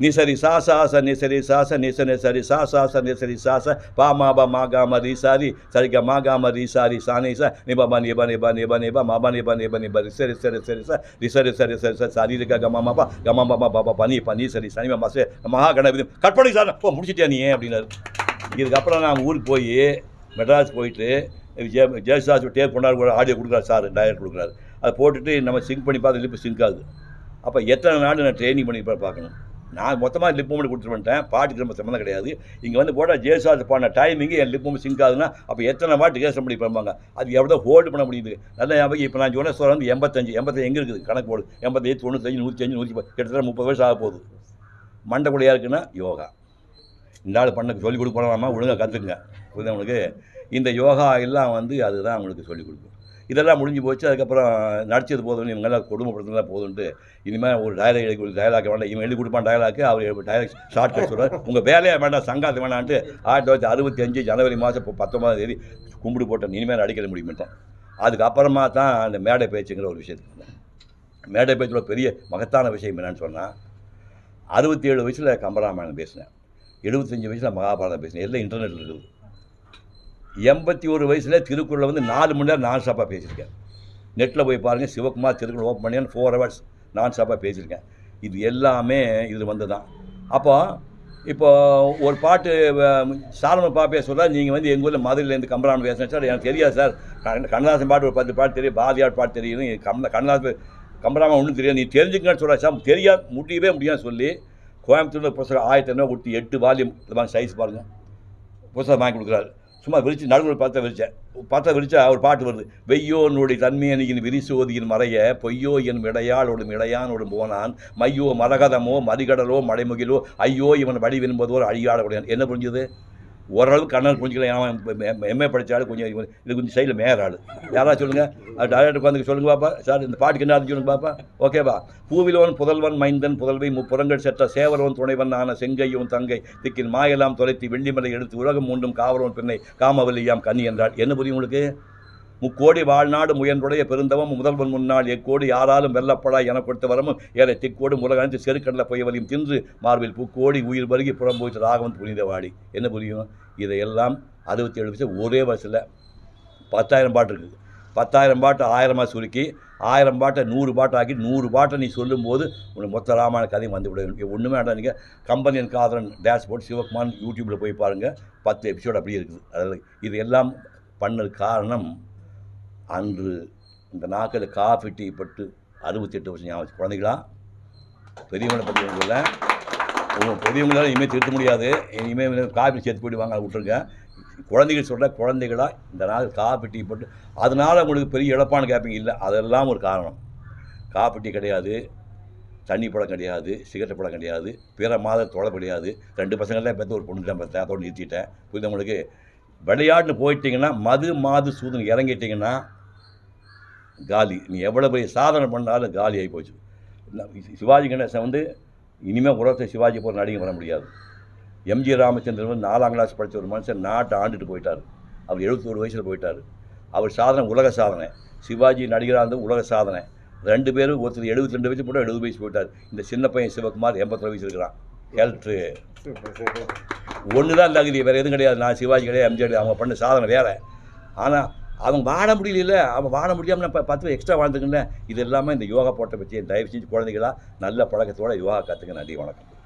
நிசரி சா சா ச நிசரி சா ச நிச நிசரி சா சா ச நிசரி சா ச பா மா பா மா சாரி சரிக மா கா ம சாரி ச நி நிப நிப நிப நிப மப நிப நிப நிப ரிசரி ரி சரி சரி சரி ச ரி சரி சரி சரி ச சரி ரிக க கமா ம ப பனி ப நீ சரி சனி ம சே மகா கணபதி கட் பண்ணி சார் ஓ முடிச்சிட்டியா நீ அப்படின்னாரு இதுக்கப்புறம் நான் ஊருக்கு போய் மெட்ராஸ் போயிட்டு ஜெய ஜெயசாஸ் டேப் கொண்டாடு கூட ஆடியோ கொடுக்குறாரு சார் டயர் கொடுக்குறாரு அதை போட்டுட்டு நம்ம சிங்க் பண்ணி பார்த்து இப்போ சிங்க் ஆகுது அப்போ எத்தனை நாள் நான் ட்ரைனிங் பண்ணி பார்க்கணும் நான் மொத்தமாக லிப் மூமெண்ட் கொடுத்துட்டு வந்துட்டேன். பாட்டுக்கு ரொம்ப சம்மந்தம் கிடையாது. இங்கே வந்து போட்டால் ஜெயசாஸ் பாடின டைமிங்கு என் லிப் மூமெண்ட் சிங்க் ஆகுதுன்னா அப்போ எத்தனை பாட்டு கேஸ் பண்ணி பண்ணுவாங்க அது எவ்வளோ ஹோல்டு பண்ண முடியுது? நல்ல ஞாபகம் இப்போ நான் சொன்ன சொல்ல வந்து எண்பத்தஞ்சு எண்பத்தஞ்சு எங்கே இருக்குது? கணக்கு போடு. எண்பத்தஞ்சு தொண்ணூத்தஞ்சு நூற்றி அஞ்சு நூற்றி கிட்டத்தட்ட முப்பது வயசு ஆக போகுது. மண்டை கூடையாக இருக்குன்னா யோகா. இந்த ஆள் பண்ண சொல்லிக் கொடுக்கலாமா ஒழுங்காக கற்றுக்குங்க புரியுதா உங்களுக்கு? இந்த யோகா எல்லாம் வந்து அதுதான் அவங்களுக்கு சொல்லிக் கொடுக்கும். இதெல்லாம் முடிஞ்சு போச்சு. அதுக்கப்புறம் நடிச்சது போதும் இவங்கெல்லாம் கொடுமைப்படுத்தினா போதுன்ட்டு இனிமேல் ஒரு டயலாக் எழுதி டயலாக் வேண்டாம். இவன் எழுதி கொடுப்பான் டயலாக்கு அவர் டயலாக் ஷார்ட் கட் சொல்கிறார் உங்கள் வேலையாக வேண்டாம் சங்காத்து வேணான்ட்டு ஆயிரத்தி தொள்ளாயிரத்தி அறுபத்தி அஞ்சு ஜனவரி மாதம் இப்போ பத்தொம்பதாம் தேதி கும்பிடு போட்டேன் இனிமேல் அடிக்கிற முடியுமிட்டேன் அதுக்கப்புறமா தான் அந்த மேடை பேச்சுங்கிற ஒரு விஷயத்துக்கு மேடை பேச்சோட பெரிய மகத்தான விஷயம் என்னன்னு சொன்னால் அறுபத்தி ஏழு வயசில் கம்பராமாயணம் பேசினேன். எழுபத்தஞ்சு வயசில் மகாபாரதம் பேசினேன். எல்லாம் இன்டர்நெட்டில் இருக்குது? எண்பத்தி ஒரு வயசில் திருக்குறளை வந்து நாலு மணி நேரம் நான் ஸ்டாப்பாக பேசியிருக்கேன். நெட்டில் போய் பாருங்கள் சிவகுமார் திருக்குறள் ஓப்பன் பண்ணி ஃபோர் ஹவர்ஸ் நான் ஸ்டாப்பாக பேசியிருக்கேன். இது எல்லாமே இது வந்து தான் அப்போ இப்போ ஒரு பாட்டு சாலமன் பாப்பே சொல்கிறார் நீங்கள் வந்து எங்கள் ஊரில் மதுரையிலேருந்து கம்பராமன் பேசுகிறேன் சார் எனக்கு தெரியாது சார். கண்ணதாசன் பாட்டு ஒரு பத்து பாட்டு தெரியும் பாரதியார் பாட்டு தெரியும். கம்ப கண்ணதாசன் கம்பராமன் ஒன்றும் தெரியாது. நீ தெரிஞ்சுக்கன்னு சொல்ல சார். தெரியாது முடியவே முடியாதுன்னு சொல்லி கோயம்புத்தூரில் புஸ்தகம் ஆயிரத்தி ஐநூறு கொடுத்து எட்டு வால்யூம் இது சைஸ் பாருங்கள் புஸ்தகம் வாங்கி கொடுக்குறாரு. சும்மா விரிச்சு நடுவில் பார்த்தா விரிச்சேன் பார்த்தா விரிச்சா ஒரு பாட்டு வருது. வெய்யோ நோடி தன்மையனியின் விரிசோதியின் மறைய பொய்யோ என் விடையாளோடும் இடையானோடும் போனான் மையோ மரகதமோ மறிகடலோ மடைமுகிலோ ஐயோ இவன் வழி விரும்புவதோ அழியாடக்கூடியான் என்ன புரிஞ்சுது? ஓரளவுக்கு கண்ணன் புரிஞ்சுக்கலாம் எம்ஏ படித்தாலும் கொஞ்சம் இது கொஞ்சம் சைடில் மேயர் ஆள். யாராவது சொல்லுங்கள் அது டைரக்டர் உட்காந்து சொல்லுங்கள் பாப்பா. சார் இந்த பாட்டுக்கு என்ன சொல்லுங்க பாப்பா. ஓகேவா பூவிலோன் புதல்வன் மைந்தன் புதல்வி முப்புறங்கள் செற்ற சேவரோன் துணைவன் ஆன செங்கையும் தங்கை. திக்கின் மாயெல்லாம் தொலைத்து வெள்ளிமலை எடுத்து உலகம் மூண்டும் காவலோன் பெண்ணை. காமவல்லியாம் கன்னி என்றாள் என்ன புரியும் உங்களுக்கு? முக்கோடி வாழ்நாடு முயன்றுடைய பெருந்தவம் முதல்வன் முன்னால் எக்கோடு யாராலும் வெல்லப்படா என கொடுத்த வரமும் ஏழை திக்கோடு முலகணித்து செருக்கடல பொய்வலையும் தின்று மார்பில் புக்கோடி உயிர் பருகி புறம் போயிட்டு ராகவன் புனிதவாடி. என்ன புரியும்? இதையெல்லாம் அறுபத்தி ஏழு வருஷம் ஒரே வருஷத்தில் பத்தாயிரம் பாட்டு இருக்குது. பத்தாயிரம் பாட்டை ஆயிரமாக சுருக்கி ஆயிரம் பாட்டை நூறு பாட்டாக்கி நூறு பாட்டை நீ சொல்லும்போது உனக்கு மொத்த ராமாயண கதையும் வந்து விடும். ஒன்றுமே வேண்டாம். நீங்கள் கம்பெனியன் காதலன் டேஷ்போர்ட் சிவகுமார் யூடியூப்பில் போய் பாருங்கள் பத்து எபிசோடு அப்படியே இருக்குது. அதில் இது எல்லாம் பண்ணது காரணம் அன்று இந்த நாக்கில் காஃபி டீ பட்டு அறுபத்தெட்டு வருஷம் ஞாபகம் குழந்தைகளா பெரியவங்களை பற்றி இல்லை உங்கள் பெரியவங்களால இனிமேல் திருத்த முடியாது. இனிமேல் காஃபி சேர்த்து போயிடுவாங்க அதை விட்டுருங்க. குழந்தைகள் சொல்கிற குழந்தைகளாக இந்த நாள் காஃபி டீ போட்டு. அதனால் உங்களுக்கு பெரிய இழப்பான கேப்பிங் இல்லை அதெல்லாம் ஒரு காரணம். காஃபி டீ கிடையாது. தண்ணி படம் கிடையாது. சிகரெட் படம் கிடையாது. பிற மாத தொலை கிடையாது. ரெண்டு பசங்கள்லாம் பெற்ற ஒரு பொண்ணு தான் பெற்றேன் அதோடு நிறுத்திட்டேன். புரியுது உங்களுக்கு? விளையாட்டுன்னு போயிட்டீங்கன்னா மது மாது சூதன் இறங்கிட்டிங்கன்னா காலி. நீ எவ்வளோ பெரிய சாதனை பண்ணாலும் காலி ஆகி போச்சு. சிவாஜி கணேசன் வந்து இனிமேல் உலகத்தை சிவாஜி போகிற நடிகை பண்ண முடியாது. எம்ஜி ராமச்சந்திரன் வந்து நாலாம் கிளாஸ் படித்த ஒரு மனுஷன் நாட்டை ஆண்டுட்டு போயிட்டார். அவர் எழுபத்தோரு வயசில் போயிட்டார். அவர் சாதனை உலக சாதனை. சிவாஜி நடிகராக இருந்து உலக சாதனை. ரெண்டு பேரும் ஒருத்தர் எழுபத்தி ரெண்டு வயசு போட்டு எழுபது வயசு போயிட்டார். இந்த சின்ன பையன் சிவகுமார் எண்பத்தொரு வயசு இருக்கிறான். ஹெல்த்து ஒன்று தான் தகுதி வேறு எதுவும் கிடையாது. நான் சிவாஜி கிடையாது எம்ஜிஆர் கிடையாது. அவங்க பண்ண சாதனை வேறு. ஆனால் அவங்க வாழ முடியல அவன் வாழ முடியாமல் நான் பத்து எக்ஸ்ட்ரா வாழ்ந்துக்கிட்டேன் இது எல்லாமே இந்த யோகா போட்ட பற்றி தயவு செஞ்சு குழந்தைகளா நல்ல பழக்கத்தோட யோகா கற்றுக்க நன்றி வணக்கம்.